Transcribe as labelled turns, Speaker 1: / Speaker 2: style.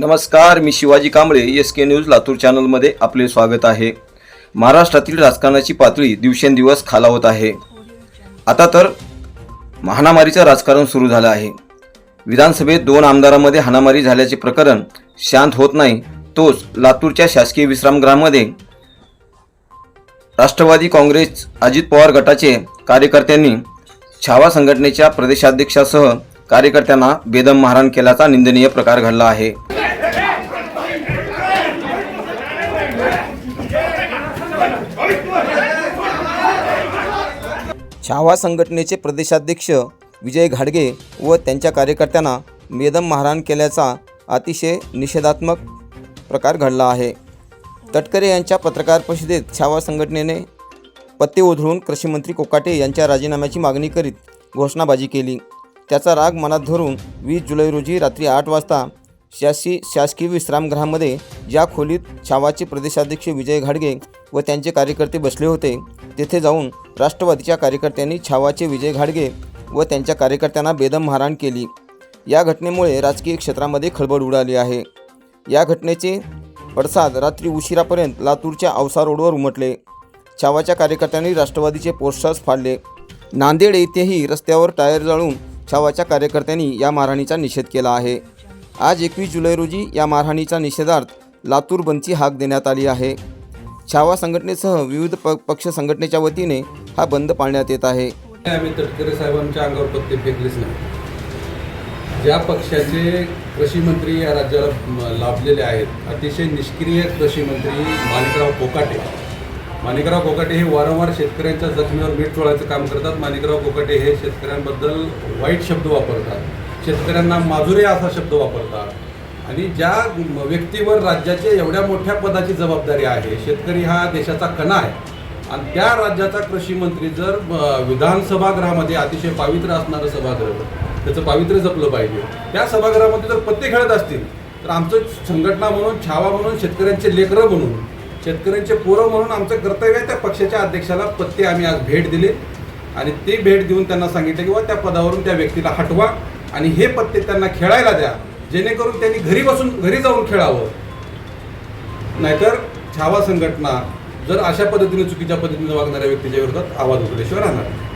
Speaker 1: नमस्कार मी Shivaji Kamble S K news Latur चॅनलमध्ये आपले स्वागत आहे. महाराष्ट्रातील राजकारणाची पातळी दिवसेंदिवस खालावत आहे. आता तर महानामारीचं राजकारण सुरू झालं आहे. विधानसभेत दोन आमदारांमध्ये हाणामारी झाल्याचे प्रकरण शांत होत नाही तोच लातूरच्या शासकीय विश्रामगृहामध्ये राष्ट्रवादी काँग्रेस अजित पवार गटाचे कार्यकर्त्यांनी छावा संघटनेच्या प्रदेशाध्यक्षासह कार्यकर्त्यांना बेदम मारहाण केल्याचा निंदनीय प्रकार घडला आहे. छावा संघटनेचे प्रदेशाध्यक्ष विजय घाडगे व त्यांच्या कार्यकर्त्यांना बेदम मारहाण केल्याचा अतिशय निषेधात्मक प्रकार घडला आहे. तटकरे यांच्या पत्रकार परिषदेत छावा संघटनेने पत्ते उधळून कृषीमंत्री कोकाटे यांच्या राजीनाम्याची मागणी करीत घोषणाबाजी केली. त्याचा राग मनात धरून वीस जुलै रोजी रात्री आठ वाजता शासकीय शासकीय विश्रामगृहामध्ये ज्या खोलीत छावाचे प्रदेशाध्यक्ष विजय घाडगे व त्यांचे कार्यकर्ते बसले होते तेथे जाऊन राष्ट्रवादीच्या कार्यकर्त्यांनी छावाचे विजय घाडगे व त्यांच्या कार्यकर्त्यांना बेदम मारहाण केली. या घटनेमुळे राजकीय क्षेत्रामध्ये खळबळ उडाली आहे. या घटनेचे पडसाद रात्री उशिरापर्यंत लातूरच्या औसा रोडवर उमटले. छावाच्या कार्यकर्त्यांनी राष्ट्रवादीचे पोस्टर्स फाडले. नांदेड येथेही रस्त्यावर टायर जाळून छावाच्या कार्यकर्त्यांनी या मारहाणीचा निषेध केला आहे. आज एकवीस जुलै रोजी या मारहाणीचा निषेधार्थ लातूर बंदची हाक देण्यात आली आहे. छावा संघटनेसह विविध प पक्ष संघटनेच्या वतीने हा बंद पाळण्यात येत आहे.
Speaker 2: आम्ही तटकरे साहेबांच्या अंगावर पत्ते फेकलेच नाही. ज्या पक्षाचे कृषी मंत्री या राज्याला लाभलेले आहेत अतिशय निष्क्रिय कृषी मंत्री माणिकराव कोकाटे. माणिकराव कोकाटे हे वारंवार शेतकऱ्यांच्या जखमीवर मीठ चोळायचं काम करतात. माणिकराव कोकाटे हे शेतकऱ्यांबद्दल वाईट शब्द वापरतात. शेतकऱ्यांना माजुरे असा शब्द वापरतात. आणि ज्या व्यक्तीवर राज्याच्या एवढ्या मोठ्या पदाची जबाबदारी आहे शेतकरी हा देशाचा कणा आहे. आणि त्या राज्याचा कृषी मंत्री जर विधानसभागृहामध्ये अतिशय पावित्र्य असणारं सभागृह त्याचं पावित्र्य जपलं पाहिजे. त्या सभागृहामध्ये जर पत्ते खेळत असतील तर आमचं संघटना म्हणून छावा म्हणून शेतकऱ्यांचे लेकरं म्हणून शेतकऱ्यांचे पोरं म्हणून आमचं कर्तव्य आहे त्या पक्षाच्या अध्यक्षाला पत्ते आम्ही आज भेट दिले. आणि ती भेट देऊन त्यांना सांगितलं की त्या पदावरून त्या व्यक्तीला हटवा आणि हे पत्ते त्यांना खेळायला द्या. जेणेकरून त्यांनी घरी बसून घरी जाऊन खेळावं नाहीतर छावा संघटना जर अशा पद्धतीने चुकीच्या पद्धतीने वागणाऱ्या व्यक्तीच्या विरोधात आवाज उठल्याशिवाय राहणार नाही.